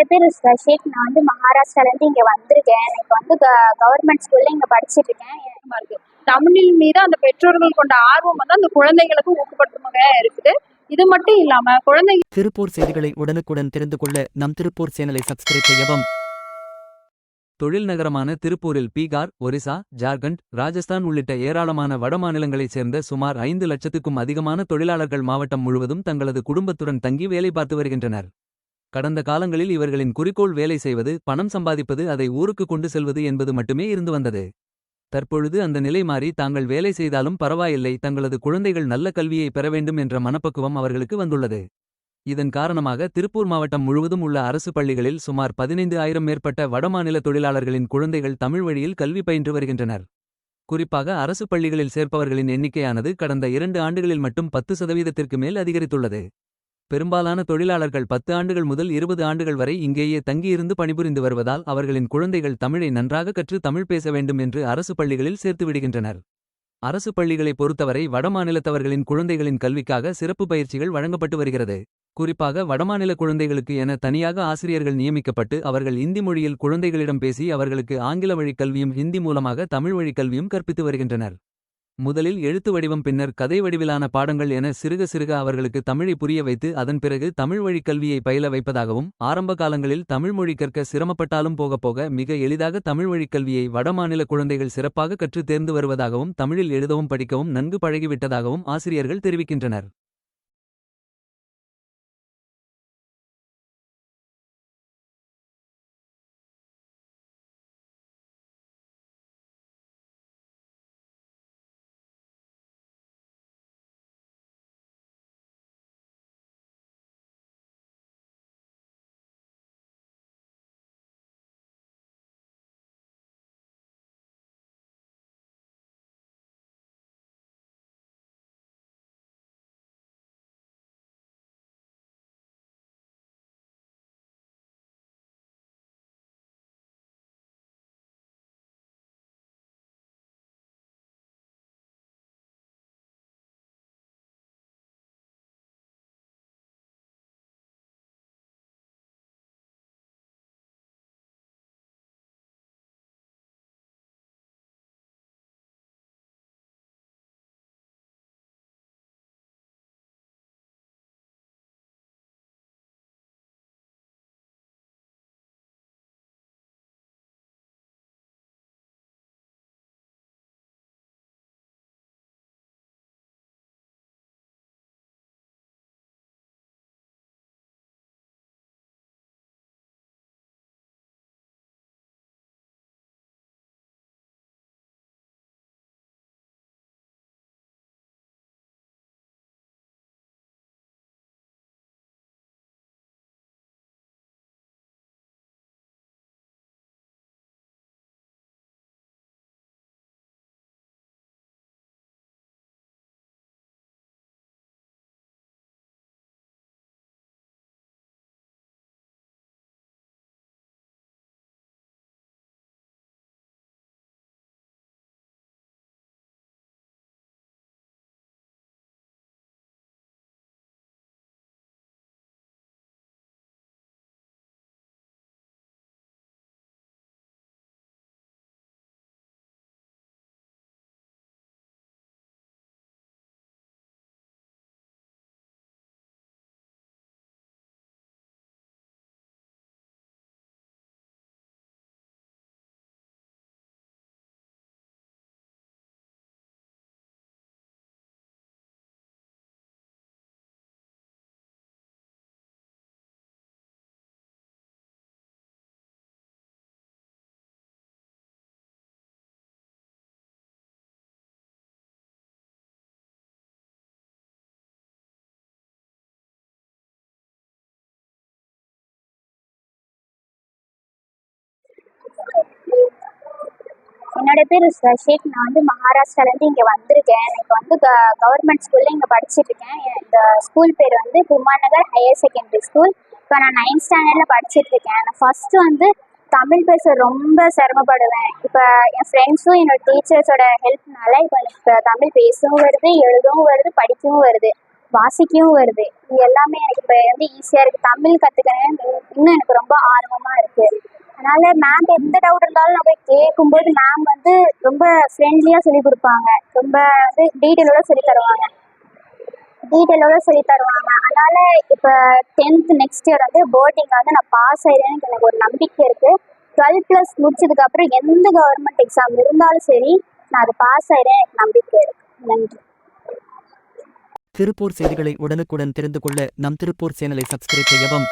என்னோட பேர் ரஷீக் நான் வந்து மகாராஷ்டிராலேருந்து இங்கே வந்திருக்கேன். எனக்கு வந்து கவர்மெண்ட் ஸ்கூலில் இங்கே படிச்சுட்டு இருக்கேன் இருக்கு தமிழின் மீது அந்த பெற்றோர்கள் கொண்ட ஆர்வம் வந்து அந்த குழந்தைகளுக்கு ஊக்கப்படுத்தும் வகையா இருக்குது. இது மட்டும் இல்லாம குழந்தைங்க திருப்பூர் செய்திகளை உடனுக்குடன் தெரிந்து கொள்ள நம் திருப்பூர் சேனலை சப்ஸ்கிரைப் செய்யவும். தொழில் நகரமான திருப்பூரில் பீகார் ஒரிசா ஜார்க்கண்ட் ராஜஸ்தான் உள்ளிட்ட ஏராளமான வடமாநிலங்களைச் சேர்ந்த சுமார் ஐந்து லட்சத்துக்கும் அதிகமான தொழிலாளர்கள் மாவட்டம் முழுவதும் தங்களது குடும்பத்துடன் தங்கி வேலை பார்த்து வருகின்றனர். கடந்த காலங்களில் இவர்களின் குறிக்கோள் வேலை செய்வது பணம் சம்பாதிப்பது அதை ஊருக்கு கொண்டு செல்வது என்பது மட்டுமே இருந்து வந்தது. தற்பொழுது அந்த நிலை மாறி தாங்கள் வேலை செய்தாலும் பரவாயில்லை தங்களது குழந்தைகள் நல்ல கல்வியை பெற வேண்டும் என்ற மனப்பக்குவம் அவர்களுக்கு வந்துள்ளது. இதன் காரணமாக திருப்பூர் மாவட்டம் முழுவதும் உள்ள அரசு பள்ளிகளில் சுமார் பதினைந்து ஆயிரம் மேற்பட்ட வடமாநில தொழிலாளர்களின் குழந்தைகள் தமிழ் வழியில் கல்வி பயின்று வருகின்றனர். குறிப்பாக அரசு பள்ளிகளில் சேர்ப்பவர்களின் எண்ணிக்கையானது கடந்த இரண்டு ஆண்டுகளில் மட்டும் பத்து சதவீதத்திற்கு மேல் அதிகரித்துள்ளது. பெரும்பாலான தொழிலாளர்கள் பத்து ஆண்டுகள் முதல் இருபது ஆண்டுகள் வரை இங்கேயே தங்கியிருந்து பணிபுரிந்து வருவதால் அவர்களின் குழந்தைகள் தமிழை நன்றாக கற்று தமிழ் பேச வேண்டும் என்று அரசு பள்ளிகளில் சேர்த்து விடுகின்றனர். அரசு பள்ளிகளை பொறுத்தவரை வடமாநிலத்தவர்களின் குழந்தைகளின் கல்விக்காக சிறப்பு பயிற்சிகள் வழங்கப்பட்டு வருகிறது. குறிப்பாக வடமாநில குழந்தைகளுக்கு என தனியாக ஆசிரியர்கள் நியமிக்கப்பட்டு அவர்கள் இந்தி மொழியில் குழந்தைகளிடம் பேசி அவர்களுக்கு ஆங்கில வழிக் கல்வியும் ஹிந்தி மூலமாக தமிழ் வழிக் கல்வியும் கற்பித்து வருகின்றனர். முதலில் எழுத்து வடிவம் பின்னர் கதை வடிவிலான பாடங்கள் என சிறுக சிறுக அவர்களுக்கு தமிழை புரிய வைத்து அதன் பிறகு தமிழ் வழிக் கல்வியை பயில வைப்பதாகவும் ஆரம்ப காலங்களில் தமிழ் மொழி கற்க சிரமப்பட்டாலும் போக போக மிக எளிதாக தமிழ் வழிக் கல்வியை வடமாநில குழந்தைகள் சிறப்பாக கற்று தேர்ந்து வருவதாகவும் தமிழில் எழுதவும் படிக்கவும் நன்கு பழகிவிட்டதாகவும் ஆசிரியர்கள் தெரிவிக்கின்றனர். என்னோட பேர் சஷேக் நான் வந்து மகாராஷ்டிராலேருந்து இங்கே வந்திருக்கேன். எனக்கு வந்து க கவர்மெண்ட் ஸ்கூலில் இங்கே படிச்சுட்டு இருக்கேன். இந்த ஸ்கூல் பேர் வந்து குமாநகர் ஹையர் செகண்டரி ஸ்கூல் இப்போ நான் நைன்த் ஸ்டாண்டர்டில் படிச்சுட்டு இருக்கேன். நான் ஃபஸ்ட்டு வந்து தமிழ் பேச ரொம்ப சிரமப்படுவேன். இப்போ என் ஃப்ரெண்ட்ஸும் என்னோட டீச்சர்ஸோட ஹெல்ப்னால இப்போ எனக்கு தமிழ் பேசவும் வருது எழுதவும் வருது படிக்கவும் வருது வாசிக்கவும் வருது. இது எல்லாமே எனக்கு இப்போ வந்து ஈஸியாக இருக்குது தமிழ் கற்றுக்கிறேன் இன்னும் எனக்கு ரொம்ப ஆர்வமாக இருக்குது அதனால மேம் எந்த டவுட் இருந்தாலும் நம்ம போய் கேட்கும்போது மேம் வந்து ரொம்ப ஃப்ரெண்ட்லியாக சொல்லி கொடுப்பாங்க. ரொம்ப வந்து டீட்டெயிலோட சொல்லி தருவாங்க. டீட்டெயிலோட சொல்லி தருவாங்க. அதனால இப்போ டென்த் நெக்ஸ்ட் இயர் வந்து போர்டிங் வந்து நான் பாஸ் ஆயிடுறேன்னு எனக்கு ஒரு நம்பிக்கை இருக்குது டுவெல் ப்ளஸ் முடிச்சதுக்கப்புறம் எந்த கவர்மெண்ட் எக்ஸாம் இருந்தாலும் சரி நான் அது பாஸ் ஆயிடுறேன் எனக்கு நம்பிக்கை இருக்குது நன்றி. திருப்பூர் செய்திகளை உடனுக்குடன் தெரிந்து கொள்ள நம் திருப்பூர் சேனலை சப்ஸ்கிரைப் செய்யவும்